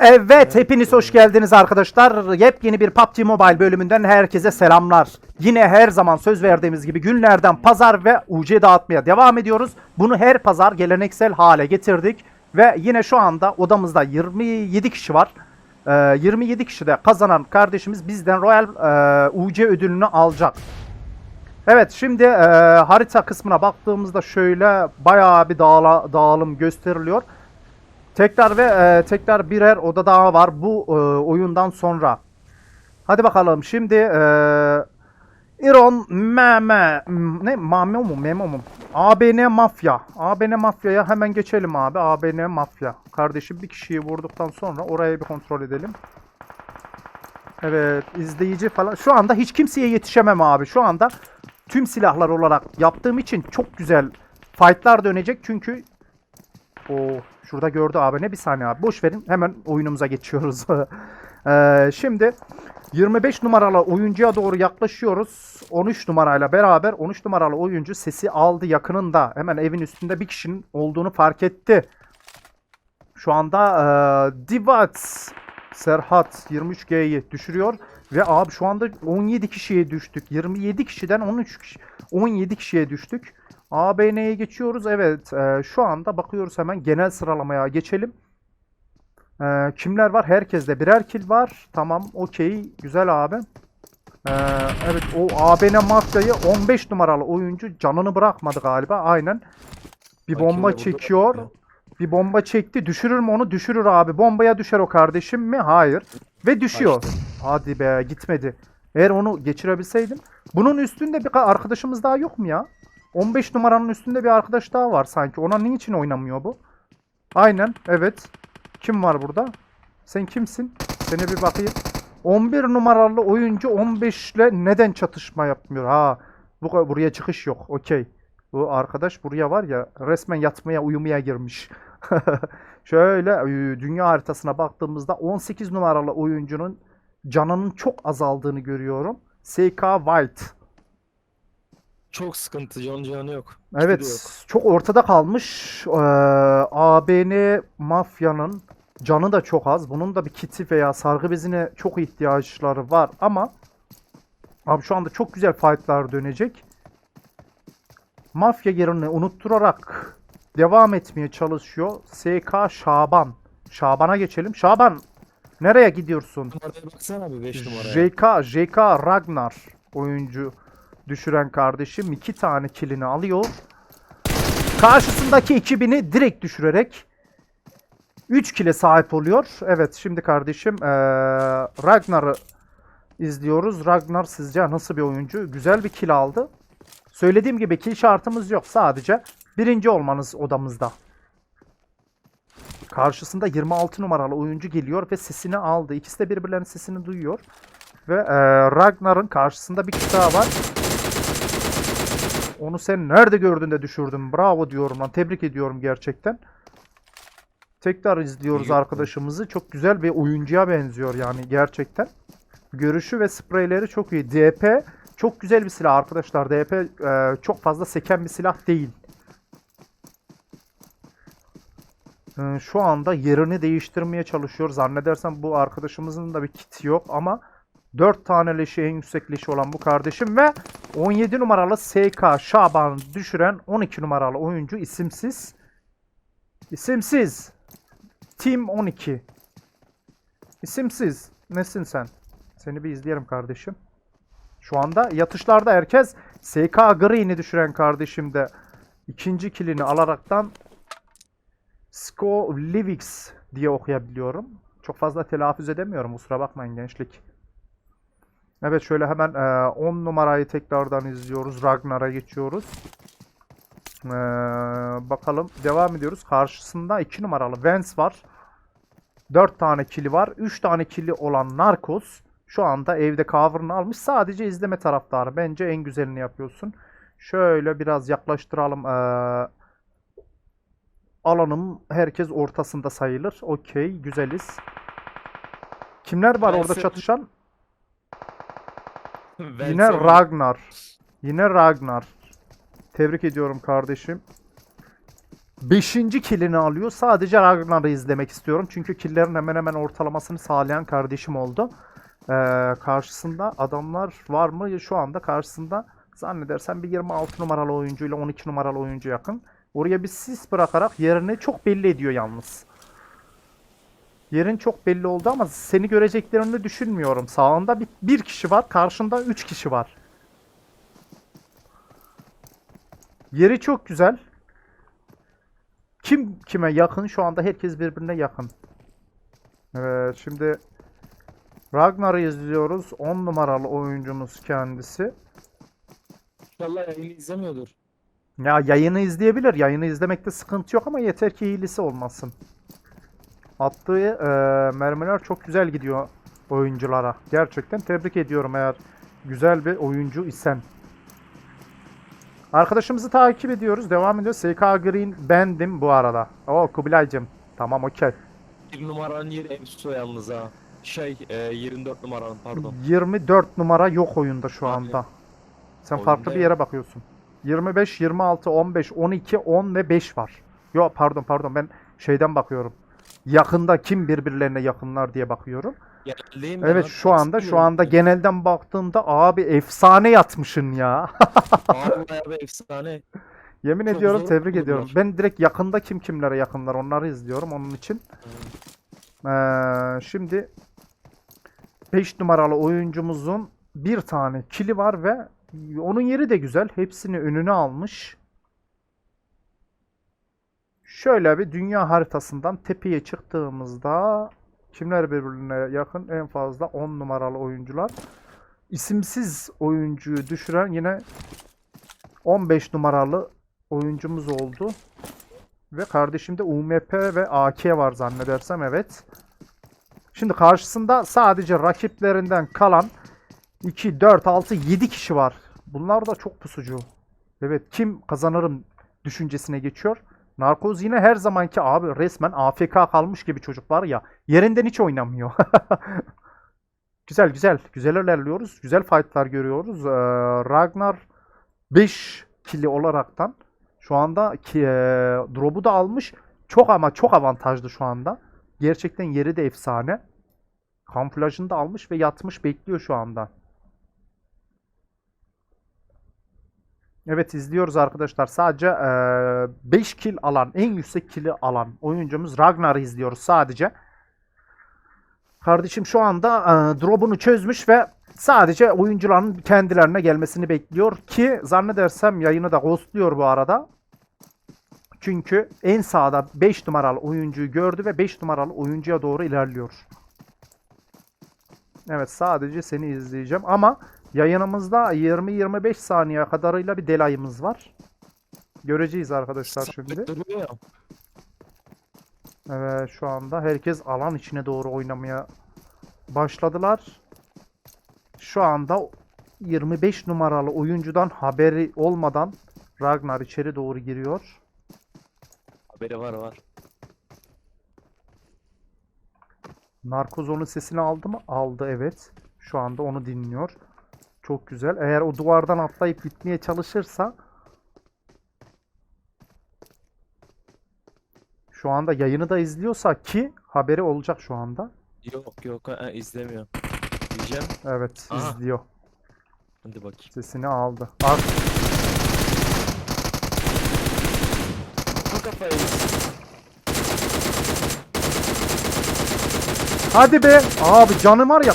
Evet, hepiniz hoş geldiniz arkadaşlar. Yepyeni bir PUBG Mobile bölümünden herkese selamlar. Yine her zaman söz verdiğimiz gibi günlerden pazar ve UC dağıtmaya devam ediyoruz. Bunu her pazar geleneksel hale getirdik. Ve yine şu anda odamızda 27 kişi var. Ee, 27 kişi de kazanan kardeşimiz bizden Royal e, UC ödülünü alacak. Evet şimdi e, harita kısmına baktığımızda şöyle bayağı bir dağla, dağılım gösteriliyor. Tekrar ve e, tekrar birer oda daha var bu e, oyundan sonra. Hadi bakalım şimdi e, İron Meme ne Mame mu Memo mu? ABN Mafya. ABN Mafya'ya hemen geçelim abi. ABN Mafya. Kardeşim bir kişiyi vurduktan sonra oraya bir kontrol edelim. Evet izleyici falan. Şu anda hiç kimseye yetişemem abi. Şu anda tüm silahlar olarak yaptığım için çok güzel fightlar dönecek. Çünkü o şurada gördü abi ne bir saniye abi. Boş verin hemen oyunumuza geçiyoruz. Ee, şimdi 25 numaralı oyuncuya doğru yaklaşıyoruz. 13 numarayla beraber 13 numaralı oyuncu sesi aldı yakınında. Hemen evin üstünde bir kişinin olduğunu fark etti. Şu anda e, Divat Serhat 23G'yi düşürüyor. Ve abi şu anda 17 kişiye düştük. 27 kişiden 13 kişi, 17 kişiye düştük. ABN'ye geçiyoruz. Evet e, şu anda bakıyoruz hemen genel sıralamaya geçelim. E, kimler var? Herkeste birer kill var. Tamam okey. Güzel abi. E, evet o ABN Mafya'yı 15 numaralı oyuncu canını bırakmadı galiba. Aynen. Bir bomba burada- çekiyor. Bir bomba çekti. Düşürür mü onu? Düşürür abi. Bombaya düşer o kardeşim mi? Hayır. Ve düşüyor. Kaçtı. Hadi be gitmedi. Eğer onu geçirebilseydim. Bunun üstünde bir ka- arkadaşımız daha yok mu ya? 15 numaranın üstünde bir arkadaş daha var sanki. Ona niçin oynamıyor bu? Aynen evet. Kim var burada? Sen kimsin? Seni bir bakayım. 11 numaralı oyuncu 15 ile neden çatışma yapmıyor? Ha, bu buraya çıkış yok. Okey. Bu arkadaş buraya var ya resmen yatmaya uyumaya girmiş. Şöyle e, dünya haritasına baktığımızda 18 numaralı oyuncunun canının çok azaldığını görüyorum. SK White. Çok sıkıntı. Can canı yok. Evet, yok. çok ortada kalmış. Ee, ABN mafyanın canı da çok az. Bunun da bir kiti veya sargı bezine çok ihtiyaçları var ama abi şu anda çok güzel fightlar dönecek. Mafya yerini unutturarak devam etmeye çalışıyor. SK Şaban. Şaban'a geçelim. Şaban nereye gidiyorsun? Numaraya baksana bir 5 numaraya. JK, JK Ragnar oyuncu düşüren kardeşim iki tane kilini alıyor. Karşısındaki ekibini direkt düşürerek 3 kile sahip oluyor. Evet şimdi kardeşim eee, Ragnar'ı izliyoruz. Ragnar sizce nasıl bir oyuncu? Güzel bir kill aldı. Söylediğim gibi kill şartımız yok. Sadece birinci olmanız odamızda. Karşısında 26 numaralı oyuncu geliyor ve sesini aldı. İkisi de birbirlerinin sesini duyuyor. Ve eee, Ragnar'ın karşısında bir daha var. Onu sen nerede gördün de düşürdün? Bravo diyorum lan. Tebrik ediyorum gerçekten. Tekrar izliyoruz İyi arkadaşımızı. Çok güzel bir oyuncuya benziyor yani gerçekten. Görüşü ve spreyleri çok iyi. DP çok güzel bir silah arkadaşlar. DP eee, çok fazla seken bir silah değil. Ee, Şu anda yerini değiştirmeye çalışıyor. Zannedersem bu arkadaşımızın da bir kiti yok ama 4 tane leşi en yüksek leşi olan bu kardeşim ve 17 numaralı SK Şaban düşüren 12 numaralı oyuncu isimsiz. İsimsiz. Team 12. İsimsiz. Nesin sen? Seni bir izleyelim kardeşim. Şu anda yatışlarda herkes SK Green'i düşüren kardeşim de ikinci kilini alaraktan Sko Livix diye okuyabiliyorum. Çok fazla telaffuz edemiyorum. Kusura bakmayın gençlik. Evet şöyle hemen e, 10 numarayı tekrardan izliyoruz. Ragnar'a geçiyoruz. E, bakalım devam ediyoruz. Karşısında 2 numaralı Vance var. 4 tane kili var. 3 tane kili olan Narcos şu anda evde cover'ını almış. Sadece izleme taraftarı. Bence en güzelini yapıyorsun. Şöyle biraz yaklaştıralım. E, alanım herkes ortasında sayılır. Okey, güzeliz. Kimler var Ben orada çatışan? Yine Ragnar. Yine Ragnar. Tebrik ediyorum kardeşim. 5. killini alıyor. Sadece Ragnar'ı izlemek istiyorum. Çünkü killerin hemen hemen ortalamasını sağlayan kardeşim oldu. Ee, karşısında adamlar var mı? Şu anda karşısında zannedersem bir 26 numaralı oyuncuyla 12 numaralı oyuncu yakın. Oraya bir sis bırakarak yerini çok belli ediyor yalnız. Yerin çok belli oldu ama seni göreceklerini düşünmüyorum. Sağında bir, bir kişi var, karşında 3 kişi var. Yeri çok güzel. Kim kime yakın? Şu anda herkes birbirine yakın. Evet, şimdi Ragnar'ı izliyoruz. 10 numaralı oyuncumuz kendisi. İnşallah yayını izlemiyordur. Ya yayını izleyebilir. Yayını izlemekte sıkıntı yok ama yeter ki iyilisi olmasın. Attığı e, mermiler çok güzel gidiyor oyunculara. Gerçekten tebrik ediyorum eğer güzel bir oyuncu isen. Arkadaşımızı takip ediyoruz. Devam ediyor. SK Green bendim bu arada. Oo Kubilay'cım. Tamam okey. Bir numaranın yeri Emsu yalnız ha. Şey e, 24 numaranın pardon. 24 numara yok oyunda şu Abi, anda. Sen oyunda farklı bir yere bakıyorsun. 25, 26, 15, 12, 10 ve 5 var. Yo pardon pardon ben şeyden bakıyorum. Yakında kim birbirlerine yakınlar diye bakıyorum. Ben Evet şu anda şu anda genelden baktığımda abi efsane yatmışın ya. Vallahi abi efsane. Yemin Çok ediyorum tebrik ediyorum. Ben direkt yakında kim kimlere yakınlar onları izliyorum onun için. Ee, şimdi 5 numaralı oyuncumuzun bir tane kili var ve onun yeri de güzel. Hepsini önüne almış. Şöyle bir dünya haritasından tepeye çıktığımızda kimler birbirine yakın? En fazla 10 numaralı oyuncular. İsimsiz oyuncuyu düşüren yine 15 numaralı oyuncumuz oldu. Ve kardeşimde UMP ve AK var zannedersem evet. Şimdi karşısında sadece rakiplerinden kalan 2, 4, 6, 7 kişi var. Bunlar da çok pusucu. Evet kim kazanırım düşüncesine geçiyor. Narkoz yine her zamanki abi resmen AFK kalmış gibi çocuk var ya. Yerinden hiç oynamıyor. güzel güzel. Güzel ilerliyoruz. Güzel fightlar görüyoruz. Ee, Ragnar 5 kili olaraktan şu anda ki, e, drop'u da almış. Çok ama çok avantajlı şu anda. Gerçekten yeri de efsane. Kamuflajını da almış ve yatmış bekliyor şu anda. Evet izliyoruz arkadaşlar. Sadece 5 kill alan, en yüksek kill'i alan oyuncumuz Ragnar'ı izliyoruz sadece. Kardeşim şu anda e, drop'unu çözmüş ve sadece oyuncuların kendilerine gelmesini bekliyor ki zannedersem yayını da ghostluyor bu arada. Çünkü en sağda 5 numaralı oyuncuyu gördü ve 5 numaralı oyuncuya doğru ilerliyor. Evet sadece seni izleyeceğim ama yayınımızda 20-25 saniye kadarıyla bir delayımız var. Göreceğiz arkadaşlar şimdi. Evet şu anda herkes alan içine doğru oynamaya başladılar. Şu anda 25 numaralı oyuncudan haberi olmadan Ragnar içeri doğru giriyor. Haberi var var. Narkoz onun sesini aldı mı? Aldı evet. Şu anda onu dinliyor. Çok güzel. Eğer o duvardan atlayıp gitmeye çalışırsa şu anda yayını da izliyorsa ki haberi olacak şu anda. Yok yok ha, izlemiyor. Diyeceğim. Evet Aha. izliyor. Hadi bakayım. Sesini aldı. Ar- Bu kafayı. Hadi be. Abi canım var ya.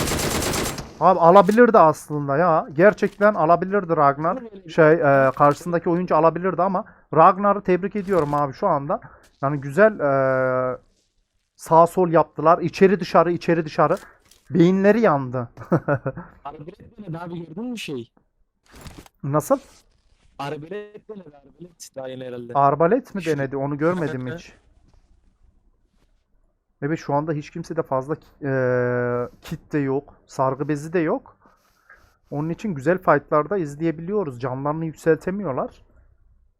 Abi alabilirdi aslında ya. Gerçekten alabilirdi Ragnar. Şey e, karşısındaki oyuncu alabilirdi ama Ragnar'ı tebrik ediyorum abi şu anda. Yani güzel e, sağ sol yaptılar. İçeri dışarı içeri dışarı. Beyinleri yandı. Arbelet denedi abi gördün mü şey? Nasıl? Arbelet denedi arbelet. Daha yeni herhalde. Arbalet mi denedi? Onu görmedim hiç. Evet şu anda hiç kimse de fazla e, kit de yok. Sargı bezi de yok. Onun için güzel fightlarda izleyebiliyoruz. Canlarını yükseltemiyorlar.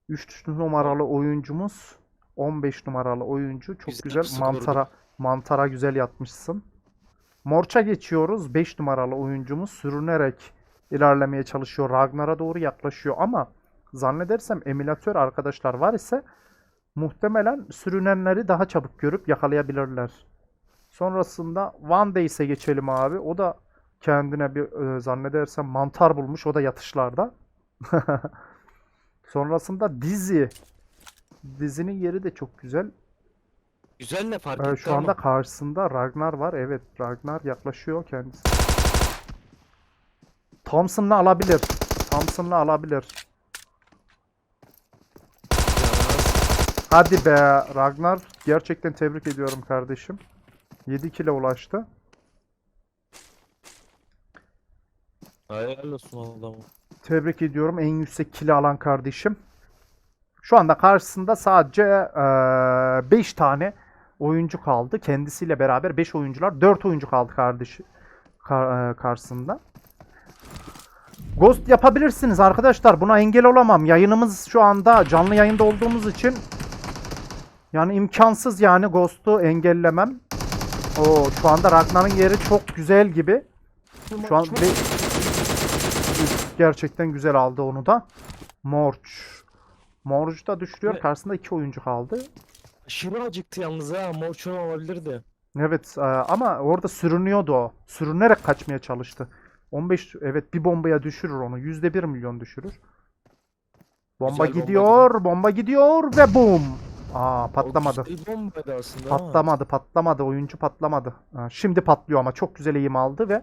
3 numaralı oyuncumuz 15 numaralı oyuncu. Çok Güzel güzel mantara mantara güzel yatmışsın. Morça geçiyoruz. 5 numaralı oyuncumuz sürünerek ilerlemeye çalışıyor. Ragnar'a doğru yaklaşıyor ama zannedersem emülatör arkadaşlar var ise muhtemelen sürünenleri daha çabuk görüp yakalayabilirler. Sonrasında One Days'e geçelim abi. O da kendine bir e, zannedersem mantar bulmuş. O da yatışlarda. Sonrasında dizi. Dizinin yeri de çok güzel. Güzel ne fark Ee, etti şu anda ama. karşısında Ragnar var. Evet, Ragnar yaklaşıyor kendisi. Thompson'la alabilir. Thompson'la alabilir. Hadi be Ragnar. Gerçekten tebrik ediyorum kardeşim. 7 kile ulaştı. Helal olsun adamı. Tebrik ediyorum. En yüksek kilo alan kardeşim. Şu anda karşısında sadece 5 tane oyuncu kaldı. Kendisiyle beraber 5 oyuncular. 4 oyuncu kaldı kardeşi kar- eee, karşısında. Ghost yapabilirsiniz arkadaşlar. Buna engel olamam. Yayınımız şu anda canlı yayında olduğumuz için yani imkansız yani Ghost'u engellemem. O şu anda Ragnar'ın yeri çok güzel gibi. Şu an ve- gerçekten güzel aldı onu da. Morç. Morç da düşürüyor. Ve- Karşısında iki oyuncu kaldı. Aşırı acıktı yalnız ha. Morçun olabilirdi. Evet e, ama orada sürünüyordu o. Sürünerek kaçmaya çalıştı. 15 evet bir bombaya düşürür onu. Yüzde bir milyon düşürür. Bomba Güzel bomba gidiyor. Bomba gidiyor ve boom. Aa patlamadı. Bombaydı aslında ama. Patlamadı, patlamadı. Oyuncu patlamadı. Ha, şimdi patlıyor ama çok güzel eğim aldı ve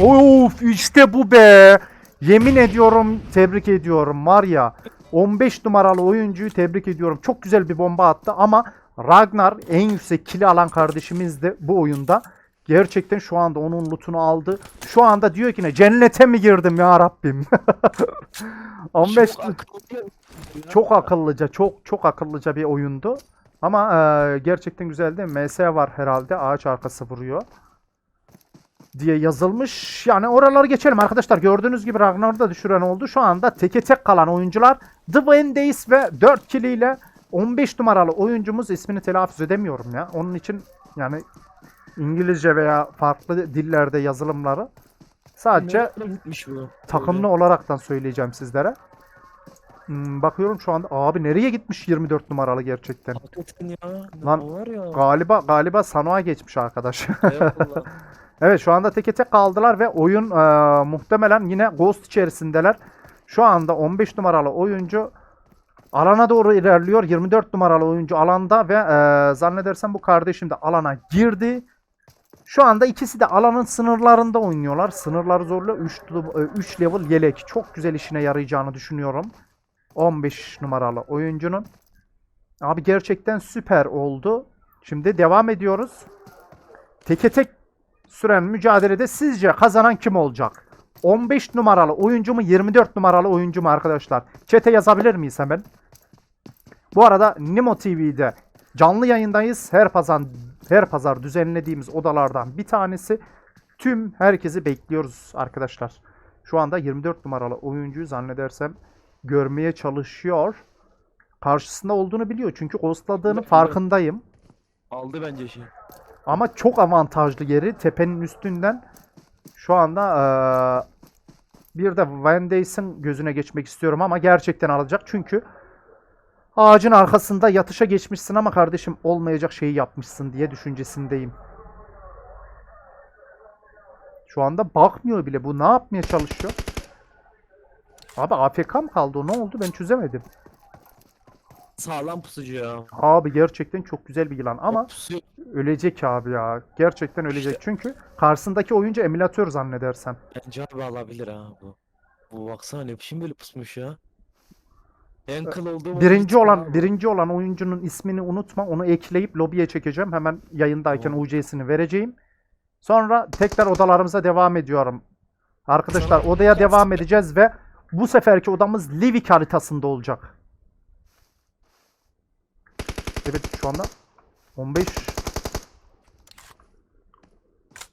Of işte bu be. Yemin ediyorum tebrik ediyorum var ya 15 numaralı oyuncuyu tebrik ediyorum. Çok güzel bir bomba attı ama Ragnar en yüksek kili alan kardeşimiz de bu oyunda. Gerçekten şu anda onun lootunu aldı. Şu anda diyor ki ne cennete mi girdim ya Rabbim. 15 Çok akıllı. Çok akıllıca, çok çok akıllıca bir oyundu. Ama e, gerçekten güzeldi. MS var herhalde. Ağaç arkası vuruyor. Diye yazılmış. Yani oraları geçelim arkadaşlar. Gördüğünüz gibi Ragnar'ı da düşüren oldu. Şu anda teke tek kalan oyuncular Dwayne Days ve 4 kiliyle 15 numaralı oyuncumuz ismini telaffuz edemiyorum ya. Onun için yani İngilizce veya farklı dillerde yazılımları sadece takımlı olaraktan söyleyeceğim sizlere. Hmm, bakıyorum şu anda abi nereye gitmiş 24 numaralı gerçekten. Hakikaten ya. Ne Lan, var ya. Galiba galiba Sanoa geçmiş arkadaş. Eyvallah. evet şu anda teke tek kaldılar ve oyun e, muhtemelen yine Ghost içerisindeler. Şu anda 15 numaralı oyuncu alana doğru ilerliyor. 24 numaralı oyuncu alanda ve e, zannedersem bu kardeşim de alana girdi. Şu anda ikisi de alanın sınırlarında oynuyorlar. Sınırları zorluyor. 3 3 level yelek çok güzel işine yarayacağını düşünüyorum. 15 numaralı oyuncunun. Abi gerçekten süper oldu. Şimdi devam ediyoruz. Teke tek süren mücadelede sizce kazanan kim olacak? 15 numaralı oyuncu mu 24 numaralı oyuncu mu arkadaşlar? Çete yazabilir miyiz hemen? Bu arada Nimo TV'de canlı yayındayız. Her pazar her pazar düzenlediğimiz odalardan bir tanesi. Tüm herkesi bekliyoruz arkadaşlar. Şu anda 24 numaralı oyuncuyu zannedersem görmeye çalışıyor. Karşısında olduğunu biliyor çünkü ghostladığını farkındayım. Aldı bence şey. Ama çok avantajlı yeri tepenin üstünden. Şu anda eee, bir de Van Days'in gözüne geçmek istiyorum ama gerçekten alacak. Çünkü ağacın arkasında yatışa geçmişsin ama kardeşim olmayacak şeyi yapmışsın diye düşüncesindeyim. Şu anda bakmıyor bile. Bu ne yapmaya çalışıyor? Abi AFK mı kaldı o? Ne oldu? Ben çözemedim. Sağlam pusucu ya. Abi gerçekten çok güzel bir yılan ama ölecek abi ya. Gerçekten ölecek. İşte- Çünkü karşısındaki oyuncu emülatör zannedersem. Bence abi alabilir ha bu. Bu baksana ne biçim böyle pusmuş ya. En kıl olduğum Birinci olan birinci olan oyuncunun ismini unutma. Onu ekleyip lobiye çekeceğim. Hemen yayındayken Tamam. UC'sini vereceğim. Sonra tekrar odalarımıza devam ediyorum. Arkadaşlar Sana- odaya devam edeceğiz ve bu seferki odamız Livik haritasında olacak. Evet şu anda 15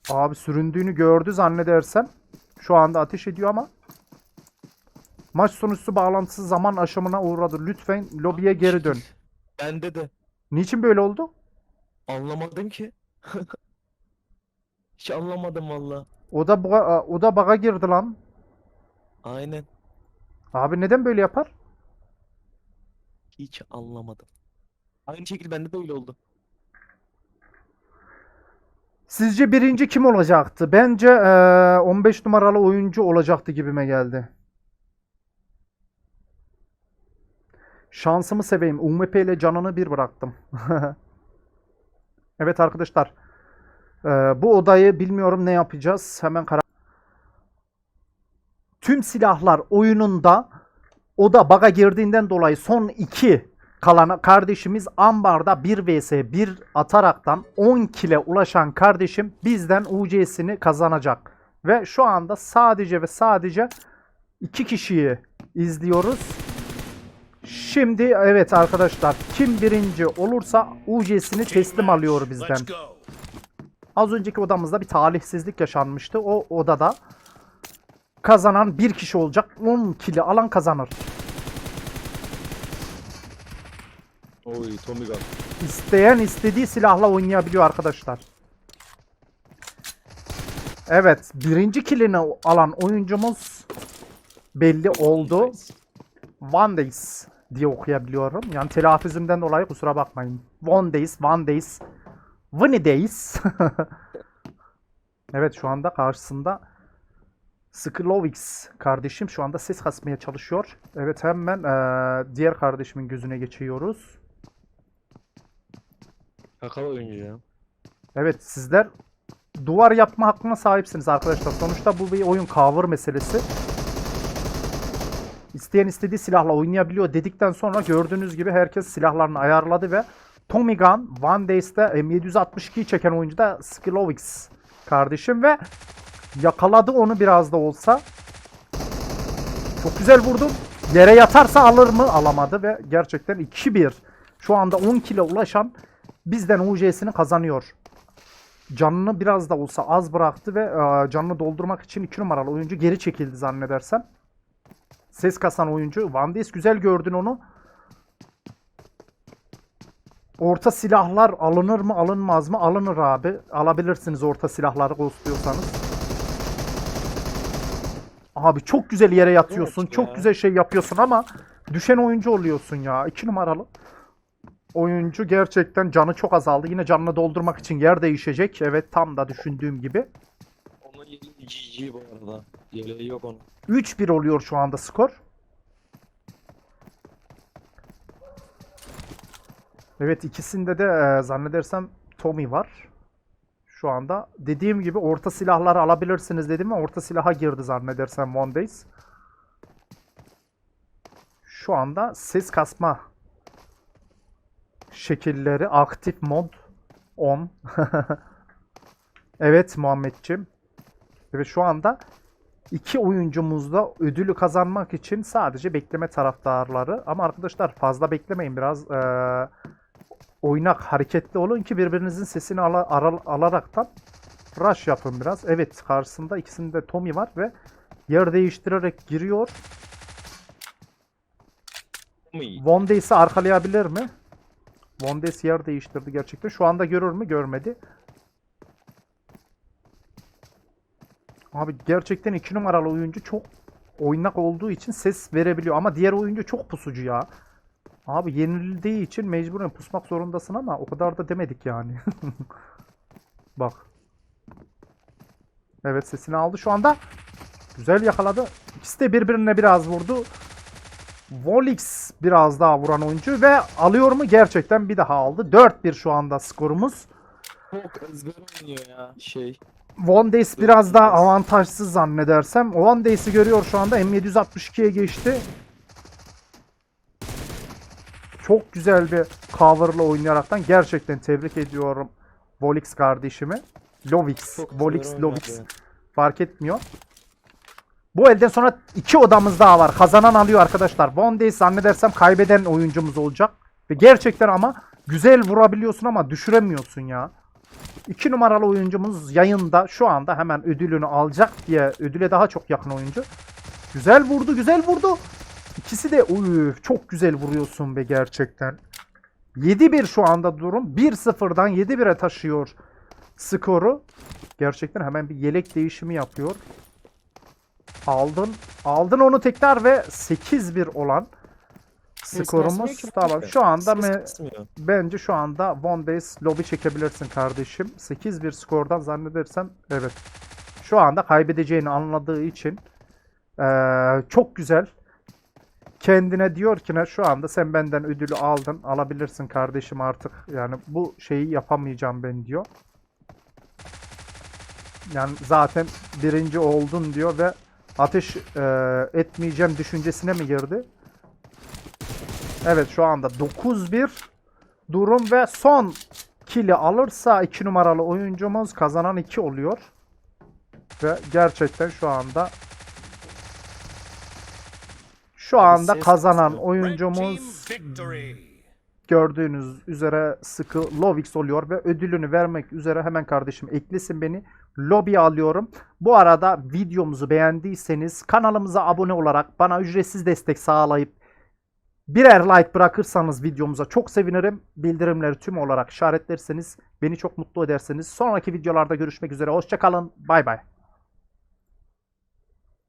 Abi süründüğünü gördü zannedersem. Şu anda ateş ediyor ama Maç sonuçta bağlantısı zaman aşımına uğradı. Lütfen lobiye geri dön. Bende de. Niçin böyle oldu? Anlamadım ki. Hiç anlamadım valla. O da o da baga girdi lan. Aynen. Abi neden böyle yapar? Hiç anlamadım. Aynı şekilde bende de öyle oldu. Sizce birinci kim olacaktı? Bence eee, 15 numaralı oyuncu olacaktı gibime geldi. Şansımı seveyim. UMP ile canını bir bıraktım. Evet arkadaşlar. Eee, bu odayı bilmiyorum ne yapacağız. Hemen karar. Tüm silahlar oyununda oda baga girdiğinden dolayı son iki kalan kardeşimiz ambarda 1 vs 1 ataraktan 10 kile ulaşan kardeşim bizden UC'sini kazanacak. Ve şu anda sadece ve sadece iki kişiyi izliyoruz. Şimdi evet arkadaşlar kim birinci olursa UC'sini teslim alıyor bizden. Az önceki odamızda bir talihsizlik yaşanmıştı. O odada kazanan bir kişi olacak. 10 kili alan kazanır. Oy Tommy Gun. İsteyen istediği silahla oynayabiliyor arkadaşlar. Evet, birinci kilini alan oyuncumuz belli oldu. One Days diye okuyabiliyorum. Yani telaffuzumdan dolayı kusura bakmayın. One Days, One Days, One Days. evet şu anda karşısında Sklovix kardeşim şu anda ses kasmaya çalışıyor. Evet hemen eee, diğer kardeşimin gözüne geçiyoruz. Kakao oyuncu ya. Evet sizler duvar yapma hakkına sahipsiniz arkadaşlar. Sonuçta bu bir oyun cover meselesi. İsteyen istediği silahla oynayabiliyor dedikten sonra gördüğünüz gibi herkes silahlarını ayarladı ve Tommy Gun One Days'te M762'yi çeken oyuncu da Sklovix kardeşim ve yakaladı onu biraz da olsa. Çok güzel vurdum. Yere yatarsa alır mı? Alamadı ve gerçekten 2-1. Şu anda 10 kilo ulaşan bizden UC'sini kazanıyor. Canını biraz da olsa az bıraktı ve e, canını doldurmak için 2 numaralı oyuncu geri çekildi zannedersem. Ses kasan oyuncu. Van Dijk güzel gördün onu. Orta silahlar alınır mı alınmaz mı? Alınır abi. Alabilirsiniz orta silahları ghostluyorsanız. Abi çok güzel yere yatıyorsun. Evet çok ya. güzel şey yapıyorsun ama düşen oyuncu oluyorsun ya. 2 numaralı oyuncu gerçekten canı çok azaldı. Yine canını doldurmak için yer değişecek. Evet tam da düşündüğüm gibi. Onun GG bu arada. Yeleği yok onun. 3-1 oluyor şu anda skor. Evet ikisinde de e, zannedersem Tommy var. Şu anda dediğim gibi orta silahları alabilirsiniz dedim ama orta silaha girdi zannedersem One Days. Şu anda ses kasma şekilleri aktif mod on. evet Muhammedciğim. Evet şu anda İki oyuncumuz da ödülü kazanmak için sadece bekleme taraftarları. Ama arkadaşlar fazla beklemeyin biraz eee, oynak hareketli olun ki birbirinizin sesini ala, aral- alaraktan rush yapın biraz. Evet karşısında ikisinde Tommy var ve yer değiştirerek giriyor. Von Days'i arkalayabilir mi? Von Days yer değiştirdi gerçekten. Şu anda görür mü? Görmedi. Abi gerçekten 2 numaralı oyuncu çok oynak olduğu için ses verebiliyor. Ama diğer oyuncu çok pusucu ya. Abi yenildiği için mecburen pusmak zorundasın ama o kadar da demedik yani. Bak. Evet sesini aldı şu anda. Güzel yakaladı. İkisi de birbirine biraz vurdu. Volix biraz daha vuran oyuncu ve alıyor mu? Gerçekten bir daha aldı. 4-1 şu anda skorumuz. Çok ezber oynuyor ya. Şey. One Days biraz daha avantajsız zannedersem. One Days'i görüyor şu anda. M762'ye geçti. Çok güzel bir cover'la oynayaraktan gerçekten tebrik ediyorum Volix kardeşimi. Lovix, Volix, Lovix fark etmiyor. Bu elden sonra iki odamız daha var. Kazanan alıyor arkadaşlar. One Days zannedersem kaybeden oyuncumuz olacak. Ve gerçekten ama güzel vurabiliyorsun ama düşüremiyorsun ya. 2 numaralı oyuncumuz yayında şu anda hemen ödülünü alacak diye ödüle daha çok yakın oyuncu. Güzel vurdu, güzel vurdu. İkisi de uy, çok güzel vuruyorsun be gerçekten. 7-1 şu anda durum. 1-0'dan 7-1'e taşıyor skoru. Gerçekten hemen bir yelek değişimi yapıyor. Aldın. Aldın onu tekrar ve 8-1 olan Skorumuz tamam. Şu anda me- bence şu anda One Days lobby çekebilirsin kardeşim. 8-1 skordan zannedersem evet. Şu anda kaybedeceğini anladığı için eee, çok güzel. Kendine diyor ki ne şu anda sen benden ödülü aldın. Alabilirsin kardeşim artık. Yani bu şeyi yapamayacağım ben diyor. Yani zaten birinci oldun diyor ve ateş eee, etmeyeceğim düşüncesine mi girdi? Evet şu anda 9-1 durum ve son kili alırsa 2 numaralı oyuncumuz kazanan 2 oluyor. Ve gerçekten şu anda şu anda kazanan oyuncumuz gördüğünüz üzere sıkı Lovix oluyor ve ödülünü vermek üzere hemen kardeşim eklesin beni. Lobby'ye alıyorum. Bu arada videomuzu beğendiyseniz kanalımıza abone olarak bana ücretsiz destek sağlayıp birer like bırakırsanız videomuza çok sevinirim. Bildirimleri tüm olarak işaretlerseniz beni çok mutlu edersiniz. Sonraki videolarda görüşmek üzere. Hoşçakalın. Bay bay.